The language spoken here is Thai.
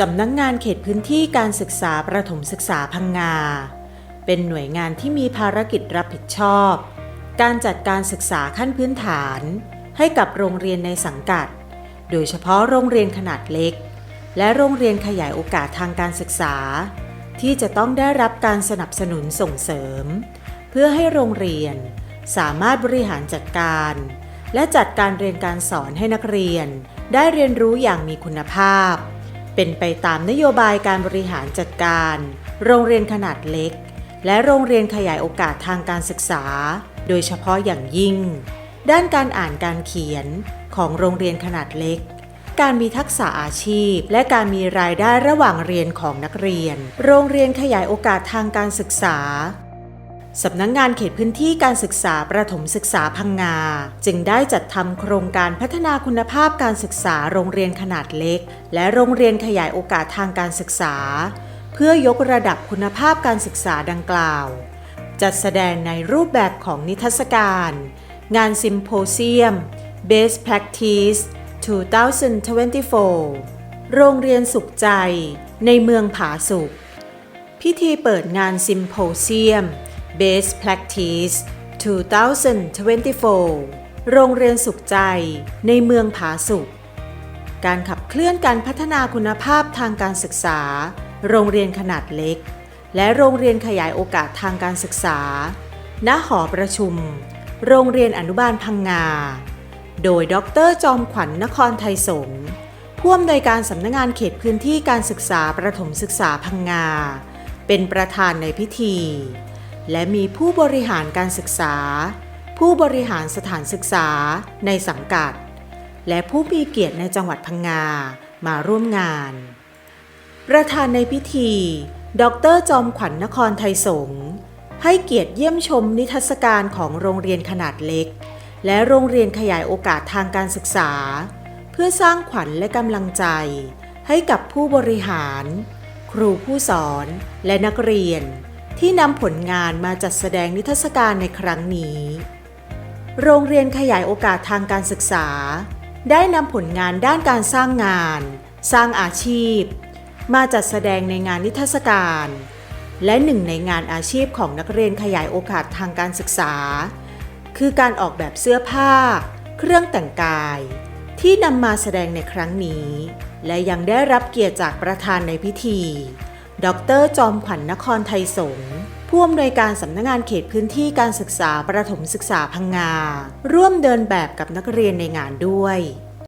สำนักงงานเขตพื้นที่การศึกษาประถมศึกษาพังงา เป็นหน่วยงานที่มีภารกิจรับผิดชอบ การจัดการศึกษาขั้นพื้นฐาน ให้กับโรงเรียนในสังกัด โดยเฉพาะโรงเรียนขนาดเล็ก และโรงเรียนขยายโอกาสทางการศึกษา ที่จะต้องได้รับการสนับสนุนส่งเสริม เพื่อให้โรงเรียน สามารถบริหารจัดการ และจัดการเรียนการสอนให้นักเรียน ได้เรียนรู้อย่างมีคุณภาพ เป็นไปตามนโยบายการบริหารจัดการ โรงเรียนขนาดเล็ก และโรงเรียนขยายโอกาสทางการศึกษา โดยเฉพาะอย่างยิ่ง ด้านการอ่านการเขียนของโรงเรียนขนาดเล็ก การมีทักษะอาชีพ และการมีรายได้ระหว่างเรียนของนักเรียน โรงเรียนขยายโอกาสทางการศึกษา สำนักงงานเขตพื้นที่การศึกษาประถมศึกษาพังงา จึงได้จัดทำโครงการพัฒนาคุณภาพการศึกษาโรงเรียนขนาดเล็ก และโรงเรียนขยายโอกาสทางการศึกษา เพื่อยกระดับคุณภาพการศึกษาดังกล่าว จัดแสดงในรูปแบบของนิทรรศการ งานซิมโพเซียม Best Practice 2024 โรงเรียนสุขใจในเมืองผาสุกพิธีเปิดงานซิมโพเซียม Best Practice 2024 โรงเรียนสุขใจในเมืองผาสุก การขับเคลื่อนการพัฒนาคุณภาพทางการศึกษา โรงเรียนขนาดเล็ก และโรงเรียนขยายโอกาสทางการศึกษา ณ หอประชุม โรงเรียนอนุบาลพังงา โดยดรจอมขวัญนครไทยสงฆ์ผู้อำนวยการสำนักงานเขตพื้นที่การศึกษาประถมศึกษาพังงา เป็นประธานในพิธี และมีผู้บริหารการศึกษา ผู้บริหารสถานศึกษาในสังกัด และผู้มีเกียรติในจังหวัดพังงา มาร่วมงาน ประธานในพิธี ดรจอมขวัญนครไทยสงฆ์ให้เกียรติเยี่ยมชมนิทรรศการของโรงเรียนขนาดเล็ก และโรงเรียนขยายโอกาสทางการศึกษา เพื่อสร้างขวัญและกำลังใจ ให้กับผู้บริหาร ครูผู้สอนและนักเรียน ที่นำผลงานมาจัดแสดงนิทรรศการในครั้งนี้ โรงเรียนขยายโอกาสทางการศึกษา ได้นำผลงานด้านการสร้างงาน สร้างอาชีพ มาจัดแสดงในงานนิทรรศการ และหนึ่งในงานอาชีพของนักเรียนขยายโอกาสทางการศึกษา คือการออกแบบเสื้อผ้า เครื่องแต่งกาย ที่นำมาแสดงในครั้งนี้ และยังได้รับเกียรติจากประธานในพิธี ดรจอมขวัญนครไทยสงฆ์ผู้อำนวยการสำนักงานเขตพื้นที่การศึกษาประถมศึกษาพังงา ร่วมเดินแบบกับนักเรียนในงานด้วย